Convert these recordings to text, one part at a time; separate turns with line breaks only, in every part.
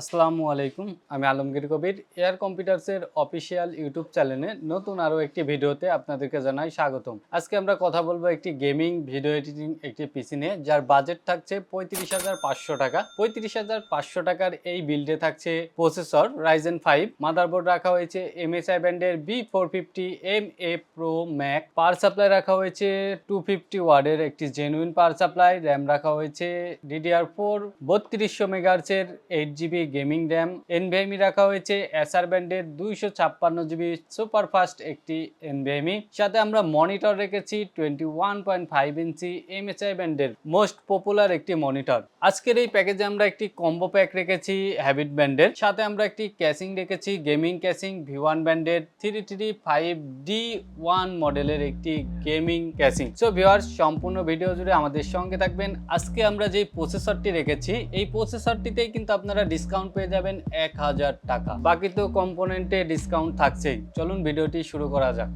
আসসালামু আলাইকুম, আমি আলমগীর কবির। এয়ার কম্পিউটার্সের অফিসিয়াল ইউটিউব চ্যানেলে নতুন আরও একটি ভিডিওতে আপনাদেরকে জানাই স্বাগতম। আজকে আমরা কথা বলব একটি গেমিং, ভিডিও এডিটিং একটি পিসি নিয়ে, যার বাজেট থাকছে পঁয়ত্রিশ হাজার পাঁচশো টাকা। পঁয়ত্রিশ হাজার পাঁচশো টাকার এই বিল্ডে থাকছে প্রসেসর রাইজেন ফাইভ মাদারবোর্ড রাখা হয়েছে এমএসআই ব্যান্ডের B four fifty M A pro max power supply রাখা হয়েছে টু ফিফটি ওয়ার্ডের একটি জেনুইন পাওয়ার সাপ্লাই। র্যাম রাখা হয়েছে ডিডিআর ফোর বত্রিশশো মেগাহার্চের eight GB gaming RAM NVMe রাখা হয়েছে, এসআর ব্যান্ডের দুইশো ছাপ্পান্ন জিবি সুপার ফাস্ট একটি এনভিএমই সাথে আমরা মনিটর রেখেছি, twenty one point five inch MSI ব্যান্ডের মোস্ট পপুলার একটি মনিটর। আজকের এই প্যাকেজে আমরা একটি কম্বো প্যাক রেখেছি হ্যাবিট ব্যান্ডের। সাথে আমরা একটি ক্যাসিং রেখেছি, গেমিং ক্যাসিং ভি ওয়ান ব্যান্ডের three three five D one মডেলের একটি গেমিং ক্যাসিং। সো ভিওয়ার্স সম্পূর্ণ ভিডিও জুড়ে আমাদের সঙ্গে থাকবেন। আজকে আমরা যে প্রসেসরটি রেখেছি, এই প্রসেসরটিতেই কিন্তু আপনারা ডিসকাউন্ট পেয়ে যাবেন এক হাজার টাকা। বাকি তো কম্পোনেন্টে ডিসকাউন্ট থাকছেই। চলুন ভিডিওটি শুরু করা যাক।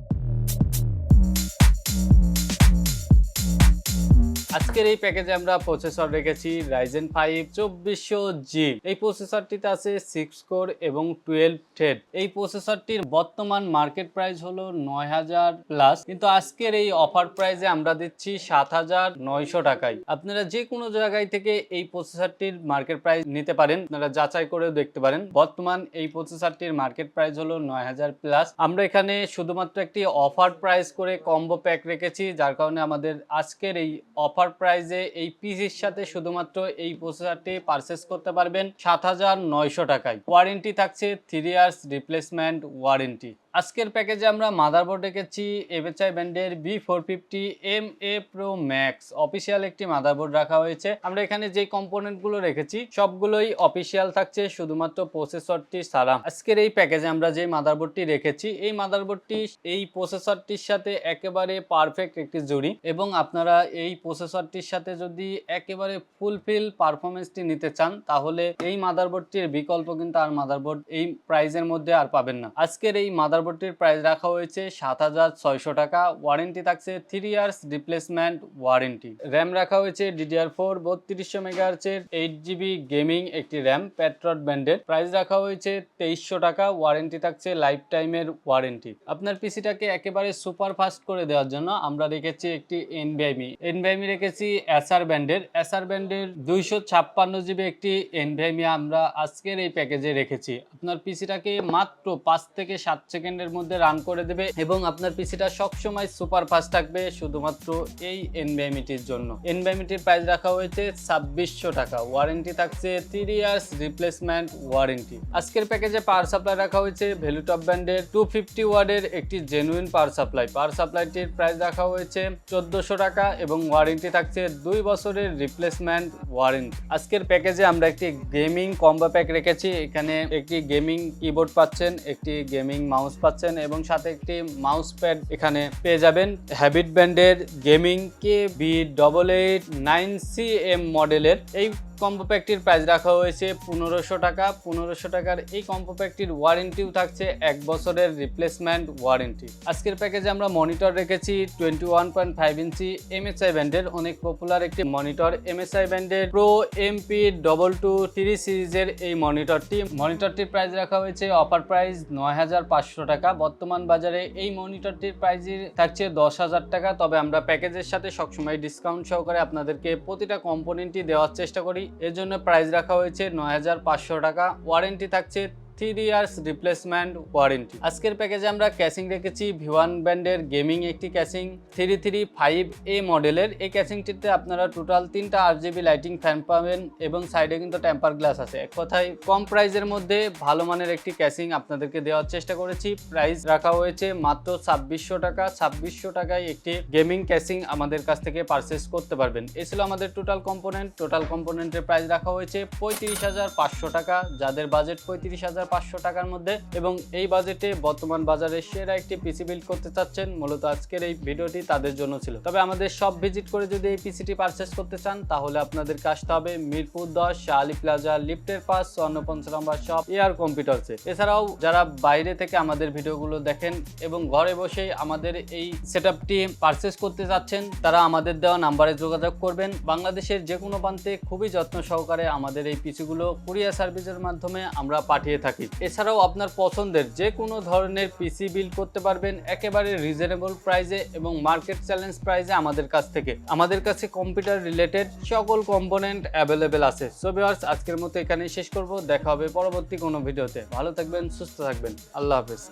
আজকের এই প্যাকেজে আমরা প্রসেসর রেখেছি রাইজেন ফাইভ চব্বিশশো জি এই প্রসেসরটিতে আছে সিক্স কোর এবং টুয়েলভ থ্রেড এই প্রসেসরটির বর্তমান মার্কেট প্রাইস হলো নয় হাজার প্লাস কিন্তু আজকের এই অফার প্রাইসে আমরা দিচ্ছি সাত হাজার নয়শো টাকায়। আপনারা যে কোনো জায়গায় থেকে এই প্রসেসরটির মার্কেট প্রাইস নিতে পারেন। আপনারা যাচাই করেও দেখতে পারেন। বর্তমান এই প্রসেসরটির মার্কেট প্রাইস হলো নয় হাজার প্লাস আমরা এখানে শুধুমাত্র একটি অফার প্রাইস করে কম্বো প্যাক রেখেছি, যার কারণে আমাদের আজকের এই অফার প্রাইজে এই পিসির সাথে শুধুমাত্র এই প্রসেসরটি পারচেস করতে পারবেন সাত হাজার নয়শো টাকায়। ওয়ারেন্টি থাকছে থ্রি ইয়ার্স রিপ্লেসমেন্ট ওয়ারেন্টি আজকের প্যাকেজে আমরা মাদারবোর্ড রেখেছি এভেচাই ব্যান্ডের B four fifty M A pro max. Official একটি মাদারবোর্ড রাখা হয়েছে। আমরা এখানে যে কম্পোনেন্টগুলো রেখেছি, সবগুলোই অফিসিয়াল থাকছে শুধুমাত্র প্রসেসরটি ছাড়া আজকের এই প্যাকেজে আমরা যে মাদারবোর্ডটি রেখেছি, এই মাদারবোর্ডটি, এই প্রসেসরটির সাথে একেবারে পারফেক্ট একটি জুড়ি এবং আপনারা এই প্রসেসরটির সাথে যদি একেবারে ফুলফিল পারফরমেন্সটি নিতে চান, তাহলে এই মাদারবোর্ডটির বিকল্প কিন্তু আর মাদারবোর্ড এই প্রাইজের মধ্যে আর পাবেন না। আজকের এই মাদারবোর্ডটির প্রাইস রাখা হয়েছে সাত হাজার ছয়শো টাকা। ওয়ারেন্টি থাকছে three years replacement warranty RAM রাখা হয়েছে ডিডিআর ফোর বত্রিশশো মেগাহার্চের এইট জিবি গেমিং একটি র্যাম প্যাট্রট ব্যান্ডের প্রাইস রাখা হয়েছে তেইশশো টাকা ওয়ারেন্টি থাকছে লাইফ টাইমের ওয়ারেন্টি আপনার পিসিটাকে একেবারে সুপার ফাস্ট করে দেওয়ার জন্য আমরা রেখেছি একটি এনভিআইমি এনভিআইমি রেখেছি এসআর ব্যান্ডের এসআর ব্যান্ডের দুইশো ছাপ্পান্ন জিবি একটি এনভিআইমি আমরা আজকের এই প্যাকেজে রেখেছি। আপনার পিসিটাকে মাত্র পাঁচ থেকে সাত সেকেন্ডের মধ্যে রান করে দেবে এবং আপনার পিসিটা সবসময় সুপার ফাস্ট থাকবে শুধুমাত্র এই এনভিআইমিটির জন্য। এনভিআইমিটির প্রাইস রাখা হয়েছে ছাব্বিশশো টাকা। ওয়ারেন্টি থাকছে থ্রি ইয়ার্স রিপ্লেসমেন্ট ওয়ারেন্টি আজকের প্যাকেজে পাওয়ার সাপ্লাই রাখা হয়েছে ভ্যালু ভ্যালুটপ ব্যান্ডের টু ফিফটি ওয়ার্ডের একটি জেনুইন পাওয়ার সাপ্লাই পাওয়ার সাপ্লাইটির প্রাইস রাখা হয়েছে চোদ্দোশো টাকা এবং ওয়ারেন্টি থাকছে দুই বছরের রিপ্লেসমেন্ট ওয়ারেন্টি আজকের প্যাকেজে আমরা একটি গেমিং কম্বো প্যাক রেখেছি। এখানে একটি গেমিং কিবোর্ড পাচ্ছেন, একটি গেমিং মাউস পাচ্ছেন এবং সাথে একটি মাউস প্যাড এখানে পেয়ে যাবেন। হ্যাবিট ব্যান্ডের gaming K B double eight nine C M মডেলের এই কম্বো প্যাকটির প্রাইস রাখা হয়েছে পনেরোশো টাকা। পনেরোশো টাকার এই কম্বো প্যাকটির ওয়ারেন্টিও থাকছে এক বছরের রিপ্লেসমেন্ট ওয়ারেন্টি আজকের প্যাকেজে আমরা মনিটর রেখেছি twenty one point five inch MSI ব্যান্ডের। অনেক পপুলার একটি মনিটর এমএসআই ব্যান্ডের pro MP double two three সিরিজের এই মনিটরটি মনিটরটির প্রাইস রাখা হয়েছে অফার প্রাইস নয় হাজার পাঁচশো টাকা। বর্তমান বাজারে এই মনিটরটির প্রাইস থাকছে দশ হাজার টাকা। তবে আমরা প্যাকেজের সাথে সবসময় ডিসকাউন্ট সহকারে আপনাদেরকে প্রতিটা কম্পোনেন্টই দেওয়ার চেষ্টা করি। এর জন্য প্রাইস রাখা হয়েছে নয় হাজার পাঁচশো টাকা। ওয়ারেন্টি থাকছে থ্রি ইয়ার্স রিপ্লেসমেন্ট ওয়ারেন্টি আজকের প্যাকেজে আমরা ক্যাসিং রেখেছি ভিওয়ান ব্র্যান্ডের গেমিং একটি casing three three five A মডেলের এই ক্যাসিংটিতে আপনারা টোটাল তিনটা আর জিবি লাইটিং ফ্যান পাবেন এবং সাইডে কিন্তু টেম্পার গ্লাস আছে। এক কথায়, কম প্রাইসের মধ্যে ভালো মানের একটি ক্যাসিং আপনাদেরকে দেওয়ার চেষ্টা করেছি। প্রাইস রাখা হয়েছে মাত্র ছাব্বিশশো টাকা। ছাব্বিশশো টাকায় একটি গেমিং ক্যাসিং আমাদের কাছ থেকে পারচেস করতে পারবেন। এ ছিল আমাদের টোটাল কম্পোনেন্ট টোটাল কম্পোনেন্টের প্রাইস রাখা হয়েছে পঁয়ত্রিশ হাজার পাঁচশো টাকা। যাদের বাজেট পঁয়ত্রিশ হাজার পাঁচশো টাকার মধ্যে এবং এই বাজেটে বর্তমান বাজারে সেরা একটি পিসি বিল্ড করতে চাচ্ছেন মূলত আজকের এই ভিডিওটি তাদের জন্য ছিল। তবে আমাদের সব ভিজিট করে যদি এই পিসিটি পারচেস করতে চান, তাহলে আপনাদেরকে আসতে হবে মিরপুর দশ শালি প্লাজা, লিফটের পাস স্বর্ণপঞ্চ নম্বর শপ এয়ার কম্পিউটার্সে এছাড়াও যারা বাইরে থেকে আমাদের ভিডিওগুলো দেখেন এবং ঘরে বসেই আমাদের এই সেটআপটি পারচেস করতে চাচ্ছেন, তারা আমাদের দেওয়া নাম্বারে যোগাযোগ করবেন। বাংলাদেশের যে কোনো প্রান্তে খুবই যত্ন সহকারে আমাদের এই পিসিগুলো কুরিয়ার সার্ভিসের মাধ্যমে আমরা পাঠিয়ে থাকি। এছাড়াও আপনার পছন্দের যে কোনো ধরনের পিসি বিল করতে পারবেন, একেবারে রিজনেবল প্রাইজে এবং মার্কেট চ্যালেঞ্জ প্রাইজে আমাদের কাছ থেকে। আমাদের কাছে কম্পিউটার রিলেটেড সকল কম্পোনেন্ট অ্যাভেলেবেল আছে। সো ভিউয়ার্স আজকের মতো এখানেই শেষ করব। দেখা হবে পরবর্তী কোনো ভিডিওতে। ভালো থাকবেন, সুস্থ থাকবেন। আল্লাহ হাফেজ।